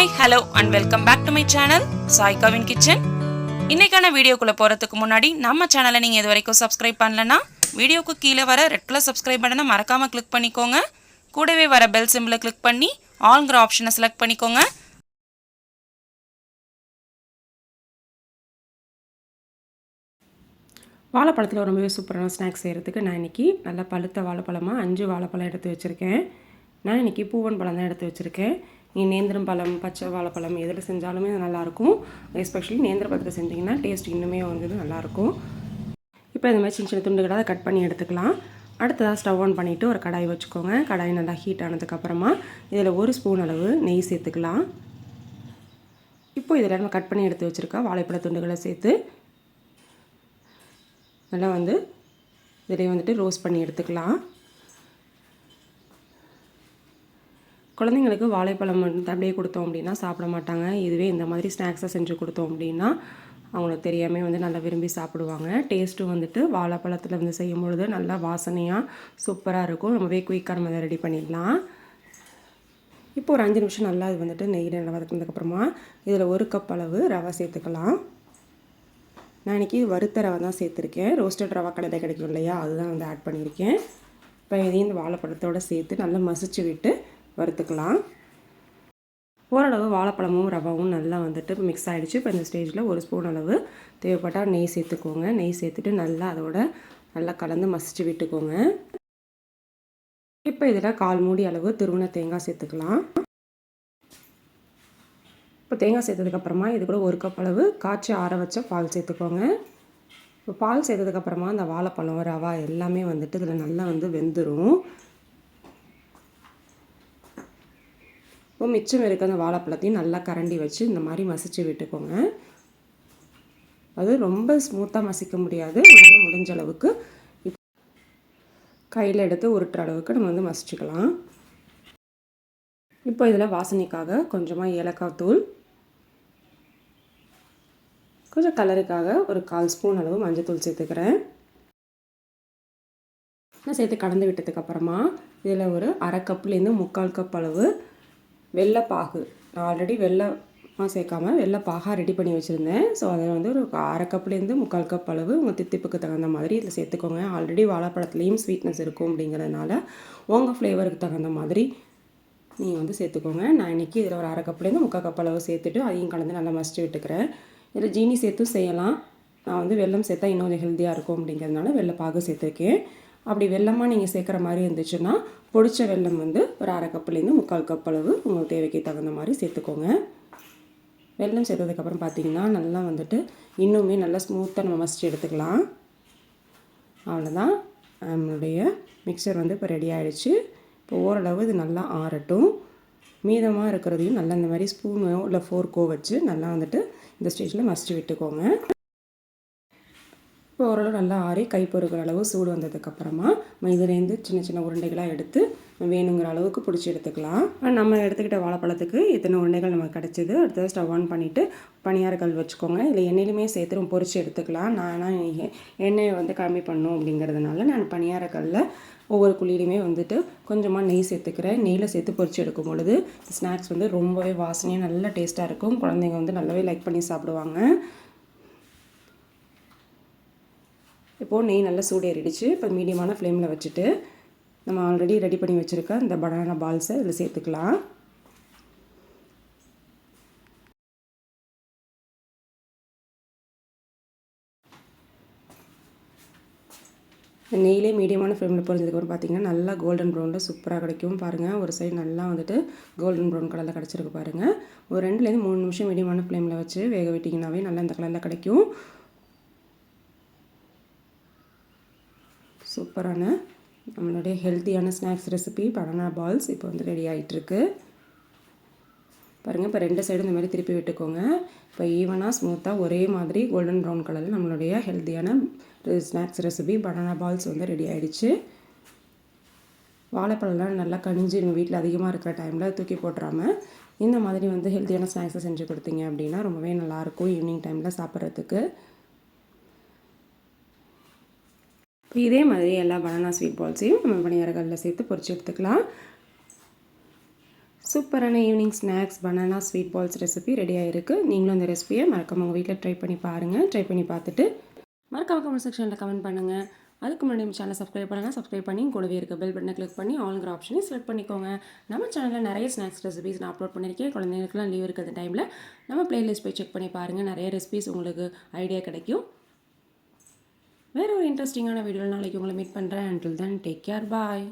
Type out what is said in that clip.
Hi hello and welcome back to my channel சாய்காவின் kitchen இன்னைக்கான வீடியோக்குள்ளே போகிறதுக்கு முன்னாடி நம்ம சேனலை நீங்கள் இது வரைக்கும் சப்ஸ்கிரைப் பண்ணலன்னா வீடியோக்கு கீழே வர ரெட் கலர் சப்ஸ்கிரைப் பட்டனை மறக்காமல் கிளிக் பண்ணிக்கோங்க. கூடவே வர பெல் சிம்பிளை கிளிக் பண்ணி ஆல்ங்கிற ஆப்ஷனை செலக்ட் பண்ணிக்கோங்க. வாழைப்பழத்தில் ரொம்பவே சூப்பரான ஸ்நாக்ஸ் செய்கிறதுக்கு நான் இன்றைக்கி நல்லா பழுத்த வாழைப்பழமாக அஞ்சு வாழைப்பழம் எடுத்து வச்சுருக்கேன். நான் இன்றைக்கி பூவன் பழம் தான் எடுத்து வச்சுருக்கேன். நேந்திரம் பழம் பச்சை வாழைப்பழம் எதில் செஞ்சாலுமே நல்லாயிருக்கும். எஸ்பெஷலி நேந்திர பழத்தை செஞ்சிங்கன்னா டேஸ்ட் இன்னுமே வந்து நல்லாயிருக்கும். இப்போ இந்த மாதிரி சின்ன சின்ன துண்டுகளாக கட் பண்ணி எடுத்துக்கலாம். அடுத்ததாக ஸ்டவ் ஆன் பண்ணிவிட்டு ஒரு கடாய் வச்சுக்கோங்க. கடாய் நல்லா ஹீட் ஆனதுக்கப்புறமா இதில் ஒரு ஸ்பூன் அளவு நெய் சேர்த்துக்கலாம். இப்போ இதில் நம்ம கட் பண்ணி எடுத்து வச்சுருக்க வாழைப்பழ துண்டுகளை சேர்த்து நல்லா வந்து இதிலே வந்துட்டு ரோஸ்ட் பண்ணி எடுத்துக்கலாம். குழந்தைங்களுக்கு வாழைப்பழம் மட்டும் அப்படியே கொடுத்தோம் அப்படின்னா சாப்பிட மாட்டாங்க. இதுவே இந்த மாதிரி ஸ்நாக்ஸாக செஞ்சு கொடுத்தோம் அப்படின்னா அவங்களுக்கு தெரியாமல் வந்து நல்லா விரும்பி சாப்பிடுவாங்க. டேஸ்ட்டும் வந்துட்டு வாழைப்பழத்தில் வந்து செய்யும் பொழுது நல்லா வாசனையாக சூப்பராக இருக்கும். ரொம்பவே குயிக்காக நம்ம அதை ரெடி பண்ணிடலாம். இப்போ ஒரு அஞ்சு நிமிஷம் நல்லா இது வந்துட்டு நெய் நல்லா வதக்கினதுக்கப்புறமா இதில் ஒரு கப் அளவு ரவை சேர்த்துக்கலாம். நான் இன்றைக்கி வறுத்த ரவை தான் சேர்த்துருக்கேன். ரோஸ்டட் ரவா கடையில் கிடைக்கும் இல்லையா? அதுதான் வந்து ஆட் பண்ணியிருக்கேன். இப்போ இதையும் இந்த வாழைப்பழத்தோடு சேர்த்து நல்லா மசிச்சு விட்டு வறுத்துக்கலாம். ஓரளவு வாழைப்பழமும் ரவாவும் நல்லா வந்துட்டு மிக்ஸ் ஆகிடுச்சு இப்போ இந்த ஸ்டேஜில் ஒரு ஸ்பூன் அளவு தேவைப்பட்டால் நெய் சேர்த்துக்கோங்க. நெய் சேர்த்துட்டு நல்லா அதோட நல்லா கலந்து மசிச்சு விட்டுக்கோங்க. இப்போ இதில் கால் மூடி அளவு திருவண தேங்காய் சேர்த்துக்கலாம். இப்போ தேங்காய் சேர்த்ததுக்கப்புறமா இது கூட ஒரு கப் அளவு காய்ச்சி ஆற வச்ச பால் சேர்த்துக்கோங்க. இப்போ பால் சேர்த்ததுக்கப்புறமா அந்த வாழைப்பழம் ரவா எல்லாமே வந்துட்டு இதில் நல்லா வந்து வெந்துடும் இப்போ மிச்சம் இருக்க அந்த வாழைப்பழத்தையும் நல்லா கரண்டி வச்சு இந்த மாதிரி மசிச்சு விட்டுக்கோங்க. அது ரொம்ப ஸ்மூத்தாக மசிக்க முடியாது. உங்களால் முடிஞ்ச அளவுக்கு கையில் எடுத்து உருட்டுற அளவுக்கு நம்ம வந்து மசிச்சுக்கலாம். இப்போ இதில் வாசனைக்காக கொஞ்சமாக ஏலக்காய் தூள். கொஞ்சம் கலருக்காக ஒரு கால் ஸ்பூன் அளவு மஞ்சள் தூள் சேர்த்துக்கிறேன். நான் சேர்த்து கலந்து விட்டதுக்கப்புறமா இதில் ஒரு அரை கப்லேருந்து முக்கால் கப் அளவு வெள்ளைப்பாகு. நான் ஆல்ரெடி வெள்ளமாக சேர்க்காம வெள்ளைப்பாகாக ரெடி பண்ணி வச்சுருந்தேன். ஸோ அதை வந்து ஒரு அரை கப்லேருந்து முக்கால் கப் அளவு உங்கள் தித்திப்புக்கு தகுந்த மாதிரி இதில் சேர்த்துக்கோங்க. ஆல்ரெடி வாழைப்பழத்துலேயும் ஸ்வீட்னஸ் இருக்கும் அப்படிங்கிறதுனால உங்கள் ஃப்ளேவருக்கு தகுந்த மாதிரி நீங்கள் வந்து சேர்த்துக்கோங்க. நான் இன்றைக்கி இதில் ஒரு அரை கப்லேருந்து முக்கால் கப் அளவு சேர்த்துட்டு அதையும் கலந்து நல்லா மசிச்சு விட்டுக்கிறேன். இதில் ஜீனி சேர்த்தும் செய்யலாம். நான் வந்து வெள்ளம் சேர்த்தா இன்னும் கொஞ்சம் ஹெல்த்தியாக இருக்கும் அப்படிங்கிறதுனால வெள்ளைப்பாகு சேர்த்துருக்கேன். அப்படி வெள்ளமாக நீங்கள் சேர்க்குற மாதிரி இருந்துச்சுன்னா பொடிச்ச வெல்லம் வந்து ஒரு அரை கப்புலேருந்து முக்கால் கப் அளவு உங்கள் தேவைக்கு தகுந்த மாதிரி சேர்த்துக்கோங்க. வெல்லம் சேர்த்ததுக்கப்புறம் பார்த்தீங்கன்னா நல்லா வந்துட்டு இன்னுமே நல்லா ஸ்மூத்தாக நம்ம மசிச்சு எடுத்துக்கலாம். அவ்வளோதான் நம்மளுடைய மிக்சர் வந்து இப்போ ரெடி ஆகிடுச்சு இப்போ ஓரளவு இது நல்லா ஆறட்டும். மீதமாக இருக்கிறதையும் நல்லா இந்த மாதிரி ஸ்பூனோ இல்லை ஃபோர்க்கோ வச்சு நல்லா வந்துட்டு இந்த ஸ்டேஜில் மசிச்சு விட்டுக்கோங்க. இப்போ ஓரளவு நல்லா ஆறி கை பொறுக்கிற அளவு சூடு வந்ததுக்கப்புறமா மைதிலேருந்து இதுலேருந்து சின்ன சின்ன உருண்டைகளாக எடுத்து வேணுங்கிற அளவுக்கு பிடிச்சி எடுத்துக்கலாம். நம்ம எடுத்துக்கிட்ட வாழைப்பழத்துக்கு இத்தனை உருண்டைகள் நமக்கு கிடச்சிது. அடுத்தது ஸ்டவ் ஆன் பண்ணிவிட்டு பனியாரக்கல் வச்சுக்கோங்க. இல்லை எண்ணெயிலுமே சேர்த்து பொறிச்சு எடுத்துக்கலாம். நான் எண்ணெயை வந்து கம்மி பண்ணும் அப்படிங்கிறதுனால நான் பனியாரக்கல்லில் ஒவ்வொரு குழியிலையுமே வந்துட்டு கொஞ்சமாக நெய் சேர்த்துக்கிறேன். நெய்யில் சேர்த்து பொறிச்சு எடுக்கும் பொழுது ஸ்நாக்ஸ் வந்து ரொம்பவே வாசனையாக நல்ல டேஸ்ட்டாக இருக்கும். குழந்தைங்க வந்து நல்லாவே லைக் பண்ணி சாப்பிடுவாங்க. இப்போது நெய் நல்லா சூடேறிடுச்சு. இப்போ மீடியமான ஃப்ளேமில் வச்சுட்டு நம்ம ஆல்ரெடி ரெடி பண்ணி வச்சுருக்க இந்த பனானா பால்ஸை இதில் சேர்த்துக்கலாம். நெய்லே மீடியமான ஃப்ளேமில் பொரிஞ்சதுக்கப்புறம் பார்த்தீங்கன்னா நல்லா கோல்டன் ப்ரௌனில் சூப்பராக கிடைக்கும். பாருங்கள் ஒரு சைடு நல்லா வந்துட்டு கோல்டன் ப்ரௌன் கலரில் கிடச்சிருக்கு பாருங்கள் ஒரு ரெண்டுலேருந்து மூணு நிமிஷம் மீடியமான ஃப்ளேமில் வச்சு வேக விட்டிங்கனாவே நல்லா இந்த கலரில் கிடைக்கும். சூப்பரான நம்மளுடைய ஹெல்த்தியான ஸ்நாக்ஸ் ரெசிபி பனானா பால்ஸ் இப்போ வந்து ரெடி ஆகிட்டுருக்கு பாருங்கள் இப்போ ரெண்டு சைடும் இந்த மாதிரி திருப்பி விட்டுக்கோங்க. இப்போ ஈவனாக ஸ்மூத்தாக ஒரே மாதிரி கோல்டன் ப்ரௌன் கலரில் நம்மளுடைய ஹெல்த்தியான ஸ்நாக்ஸ் ரெசிபி பனானா பால்ஸ் வந்து ரெடி ஆகிடுச்சு வாழைப்பழம்லாம் நல்லா கனிஞ்சு எங்கள் வீட்டில் அதிகமாக இருக்கிற டைமில் தூக்கி போட்டுறாமல் இந்த மாதிரி வந்து ஹெல்த்தியான ஸ்நாக்ஸை செஞ்சு கொடுத்தீங்க அப்படின்னா ரொம்பவே நல்லாயிருக்கும் ஈவினிங் டைமில் சாப்பிட்றதுக்கு இப்போ இதே மாதிரி எல்லா பனானா ஸ்வீட் பால்ஸையும் நம்ம பணியாரங்களில் சேர்த்து பொறிச்சு எடுத்துக்கலாம். சூப்பரான evening snacks banana sweet balls recipe ready ஆகிருக்கு நீங்களும் இந்த ரெசிபியை மறக்காம உங்கள் வீட்டில் ட்ரை பண்ணி பாருங்கள் ட்ரை பண்ணி பார்த்துட்டு மறக்காம கமெண்ட் செக்ஷனில் கமெண்ட் பண்ணுங்கள் அதுக்கு முன்னாடி நம்ம சேனலை சப்ஸ்கிரைப் பண்ணலாம் சப்ஸ்கிரைப் பண்ணி கூடவே இருக்க பெல் பட்டனை கிளிக் பண்ணி ஆளுங்கிற ஆப்ஷனையும் செலக்ட் பண்ணிக்கோங்க. நம்ம சேனலில் நிறைய ஸ்நாக்ஸ் ரெசிபிஸ் நான் அப்லோட் பண்ணியிருக்கேன் குழந்தைங்களுக்குலாம் லீவ் இருக்கிற டைமில் நம்ம பிளேலிஸ்ட் போய் செக் பண்ணி பாருங்கள் நிறைய ரெசிபிஸ் உங்களுக்கு ஐடியா கிடைக்கும். வேற ஒரு இன்ட்ரெஸ்டிங்கான வீடியோ நாளைக்கு உங்களை மீட் பண்ணுறேன் until then take care bye